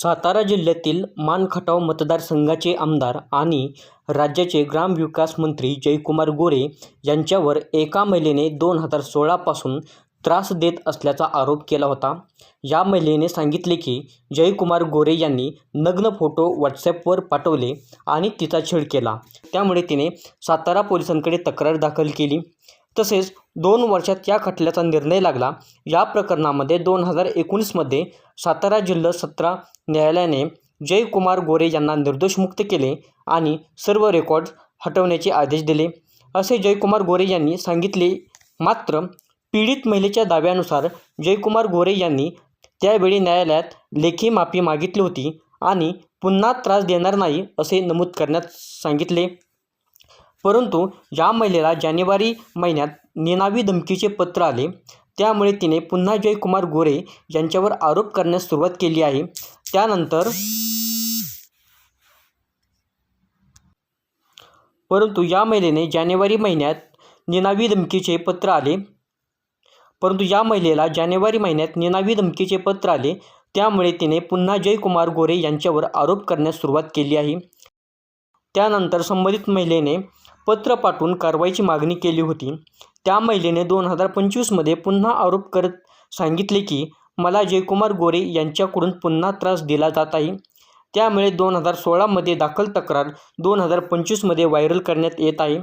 सातारा जिल्ह्यातील मानखटाव मतदारसंघाचे आमदार आणि राज्याचे ग्रामविकास मंत्री जयकुमार गोरे यांच्यावर एका महिलेने दोन हजार सोळापासून त्रास देत असल्याचा आरोप केला होता. या महिलेने सांगितले की जयकुमार गोरे यांनी नग्न फोटो व्हॉट्सॲपवर पाठवले आणि तिचा छेड केला. त्यामुळे तिने सातारा पोलिसांकडे तक्रार दाखल केली. तसेच दोन वर्षात या खटल्याचा निर्णय लागला. या प्रकरणामध्ये दोन हजार एकोणीसमध्ये सातारा जिल्हा सत्र न्यायालयाने जयकुमार गोरे यांना निर्दोष मुक्त केले आणि सर्व रेकॉर्ड हटवण्याचे आदेश दिले. असे जयकुमार गोरे यांनी सांगितले. मात्र पीडित महिलेच्या दाव्यानुसार जयकुमार गोरे यांनी त्यावेळी न्यायालयात लेखी माफी मागितली होती आणि पुन्हा त्रास देणार नाही असे नमूद करण्यात सांगितले. परंतु या महिलेला जानेवारी महिन्यात निनावी धमकीचे पत्र आले. त्यामुळे तिने पुन्हा जयकुमार गोरे यांच्यावर आरोप करण्यास सुरुवात केली आहे. त्यानंतर परंतु या महिलेने जानेवारी महिन्यात निनावी धमकीचे पत्र आले. परंतु या महिलेला जानेवारी महिन्यात निनावी धमकीचे पत्र आले. त्यामुळे तिने पुन्हा जयकुमार गोरे यांच्यावर आरोप करण्यास सुरुवात केली आहे. त्यानंतर संबंधित महिलेने पत्र पाठवून कारवाईची मागणी केली होती. त्या महिलेने दोन हजार पंचवीसमध्ये पुन्हा आरोप करत सांगितले की मला जयकुमार गोरे यांच्याकडून पुन्हा त्रास दिला जात आहे. त्यामुळे दोन हजार सोळामध्ये दाखल तक्रार दोन हजार पंचवीसमध्ये व्हायरल करण्यात येत आहे.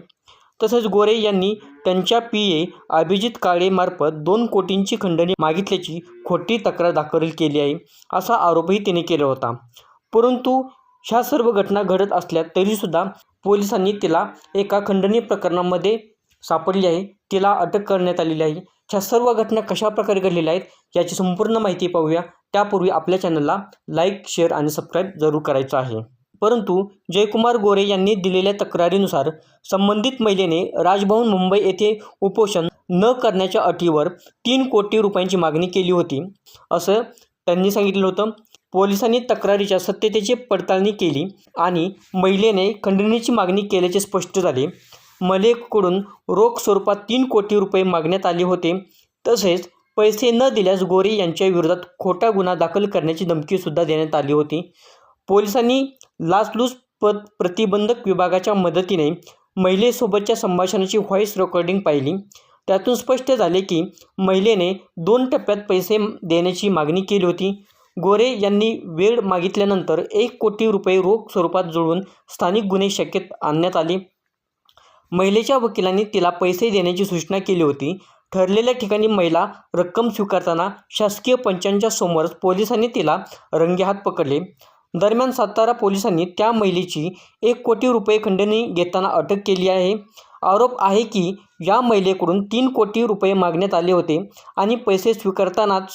तसंच गोरे यांनी त्यांच्या पी ए अभिजित काळेमार्फत दोन कोटींची खंडणी मागितल्याची खोटी तक्रार दाखल केली आहे असा आरोपही तिने केला होता. परंतु ह्या सर्व घटना घडत असल्या तरीसुद्धा पोलिसांनी तिला एका खंडणी प्रकरणामध्ये सापडली आहे. तिला अटक करण्यात आलेली आहे. ह्या सर्व घटना कशा प्रकारे घडलेल्या आहेत याची संपूर्ण माहिती पाहूया. त्यापूर्वी आपल्या चॅनलला लाईक शेअर आणि सबस्क्राईब जरूर करायचं आहे. परंतु जयकुमार गोरे यांनी दिलेल्या तक्रारीनुसार संबंधित महिलेने राजभवन मुंबई येथे उपोषण न करण्याच्या अटीवर तीन कोटी रुपयांची मागणी केली होती. असं त्यांनी सांगितलं होतं. पोलिसांनी तक्रारीच्या सत्यतेची पडताळणी केली आणि महिलेने खंडणीची मागणी केल्याचे स्पष्ट झाले. मलेकडून रोख स्वरूपात तीन कोटी रुपये मागण्यात आले होते. तसेच पैसे न दिल्यास गोरे यांच्या विरोधात खोटा गुन्हा दाखल करण्याची धमकीसुद्धा देण्यात आली होती. पोलिसांनी लाचलुचपत प्रतिबंधक विभागाच्या मदतीने महिलेसोबतच्या संभाषणाची व्हॉईस रेकॉर्डिंग पाहिली. त्यातून स्पष्ट झाले की महिलेने दोन टप्प्यात पैसे देण्याची मागणी केली होती. गोरे यांनी वेळ मागितल्यानंतर एक कोटी रुपये रोख स्वरूपात जुळवून स्थानिक गुन्हे शक्यत आणण्यात आले. महिलेच्या वकिलांनी तिला पैसे देण्याची सूचना केली होती. ठरलेल्या ठिकाणी महिला रक्कम स्वीकारताना शासकीय पंचांच्या समोरच पोलिसांनी तिला रंगेहात पकडले. दरम्यान सातारा पोलिसांनी त्या महिलेची एक कोटी रुपये खंडणी घेताना अटक केली आहे. आरोप आहे की या महिलेकडून तीन कोटी रुपये मागण्यात आले होते आणि पैसे स्वीकारतानाच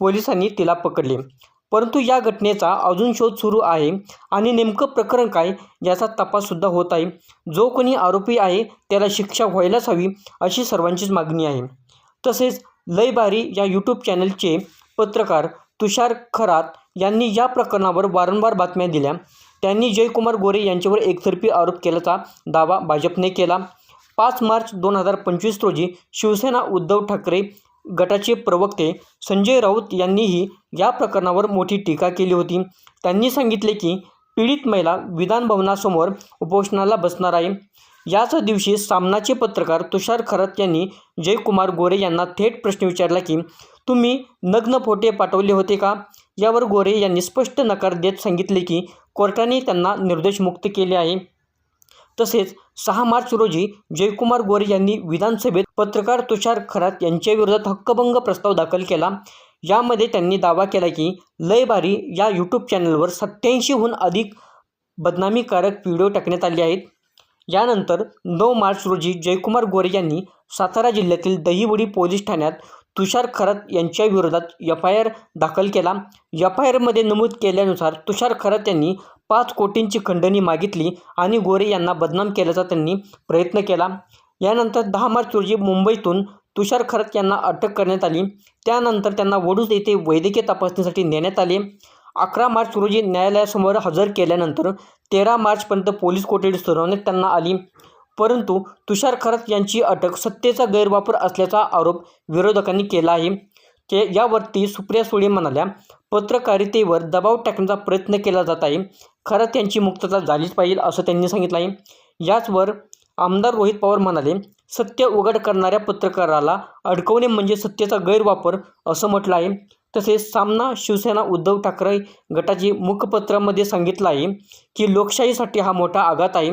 पोलिसांनी तिला पकडले. परंतु या घटनेचा अजून शोध सुरू आहे आणि नेमकं प्रकरण काय याचा तपाससुद्धा होत आहे. जो कोणी आरोपी आहे त्याला शिक्षा व्हायलाच हवी अशी सर्वांचीच मागणी आहे. तसेच लय भारी या यूट्यूब चॅनलचे पत्रकार तुषार खरात यांनी या प्रकरणावर वारंवार बातम्या दिल्या. त्यांनी जयकुमार गोरे यांच्यावर एकतर्फी आरोप केल्याचा दावा भाजपने केला. पाच मार्च दोन हजार पंचवीस रोजी शिवसेना उद्धव ठाकरे गटाचे प्रवक्ते संजय राऊत यांनीही या प्रकरणावर मोठी टीका केली होती. त्यांनी सांगितले की पीडित महिला विधानभवनासमोर उपोषणाला बसणार आहे. याच दिवशी सामनाचे पत्रकार तुषार खरत यांनी जयकुमार गोरे यांना थेट प्रश्न विचारला की तुम्ही नग्न फोटे पाठवले होते का? यावर गोरे यांनी स्पष्ट नकार देत सांगितले की कोर्टाने त्यांना निर्दोष मुक्त केले आहे. तसेच सहा मार्च रोजी जयकुमार गोरे यांनी विधानसभेत पत्रकार तुषार खरात यांच्याविरोधात हक्कभंग प्रस्ताव दाखल केला. यामध्ये त्यांनी दावा केला की लयबारी या यूट्यूब चॅनलवर सत्याऐंशीहून अधिक बदनामीकारक व्हिडिओ टाकण्यात आले आहेत. यानंतर नऊ मार्च रोजी जयकुमार गोरे यांनी सातारा जिल्ह्यातील दहिवडी पोलीस ठाण्यात तुषार खरात यांच्या विरोधात एफ आय आर दाखल केला. एफ आय आरमध्ये नमूद केल्यानुसार तुषार खरात यांनी पाच कोटींची खंडणी मागितली आणि गोरे यांना बदनाम केल्याचा त्यांनी प्रयत्न केला. यानंतर दहा मार्च रोजी मुंबईतून तुषार खरत यांना अटक करण्यात आली. त्यानंतर त्यांना वडूज येथे वैद्यकीय तपासणीसाठी नेण्यात आले. अकरा मार्च रोजी न्यायालयासमोर हजर केल्यानंतर तेरा मार्चपर्यंत पोलीस कोठडी सुनावण्यात त्यांना आली. परंतु तुषार खरत यांची अटक सत्तेचा गैरवापर असल्याचा आरोप विरोधकांनी केला आहे. के यावरती सुप्रिया सुळे म्हणाल्या पत्रकारितेवर दबाव टाकण्याचा प्रयत्न केला जात आहे. खरं त्यांची मुक्तता झालीच पाहिजे असं त्यांनी सांगितलं आहे. याचवर आमदार रोहित पवार म्हणाले सत्य उघड करणाऱ्या पत्रकाराला अडकवणे म्हणजे सत्तेचा गैरवापर असं म्हटलं आहे. तसेच सामना शिवसेना उद्धव ठाकरे गटाची मुखपत्रामध्ये सांगितलं आहे की लोकशाहीसाठी हा मोठा आघात आहे.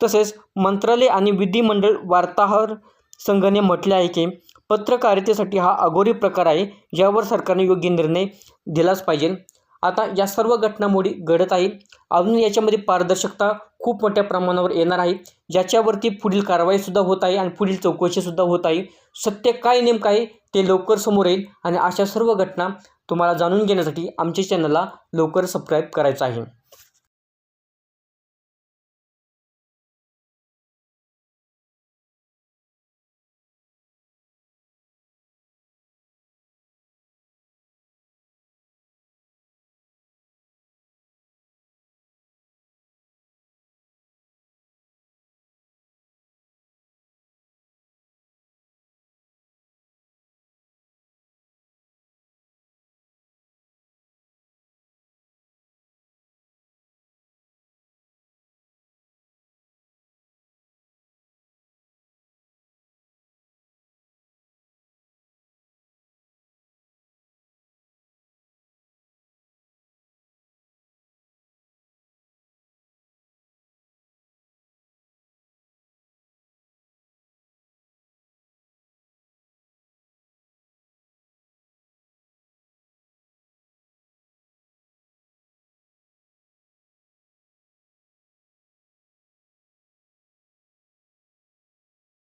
तसेच मंत्रालय आणि विधिमंडळ वार्ताहर संघाने म्हटले आहे की पत्रकारितेसाठी हा अघोरी प्रकार आहे ज्यावर सरकारने योग्य निर्णय दिलाच पाहिजे. आता या सर्व घटनामोडी घडत आहे. अजून याच्यामध्ये पारदर्शकता खूप मोठ्या प्रमाणावर येणार आहे. ज्याच्यावरती पुढील कारवाईसुद्धा होत आहे आणि पुढील चौकशीसुद्धा होत आहे. सत्य काय नेमकं आहे ते लवकर समोर येईल आणि अशा सर्व घटना तुम्हाला जाणून घेण्यासाठी आमच्या चॅनलला लवकर सबस्क्राईब करायचं आहे.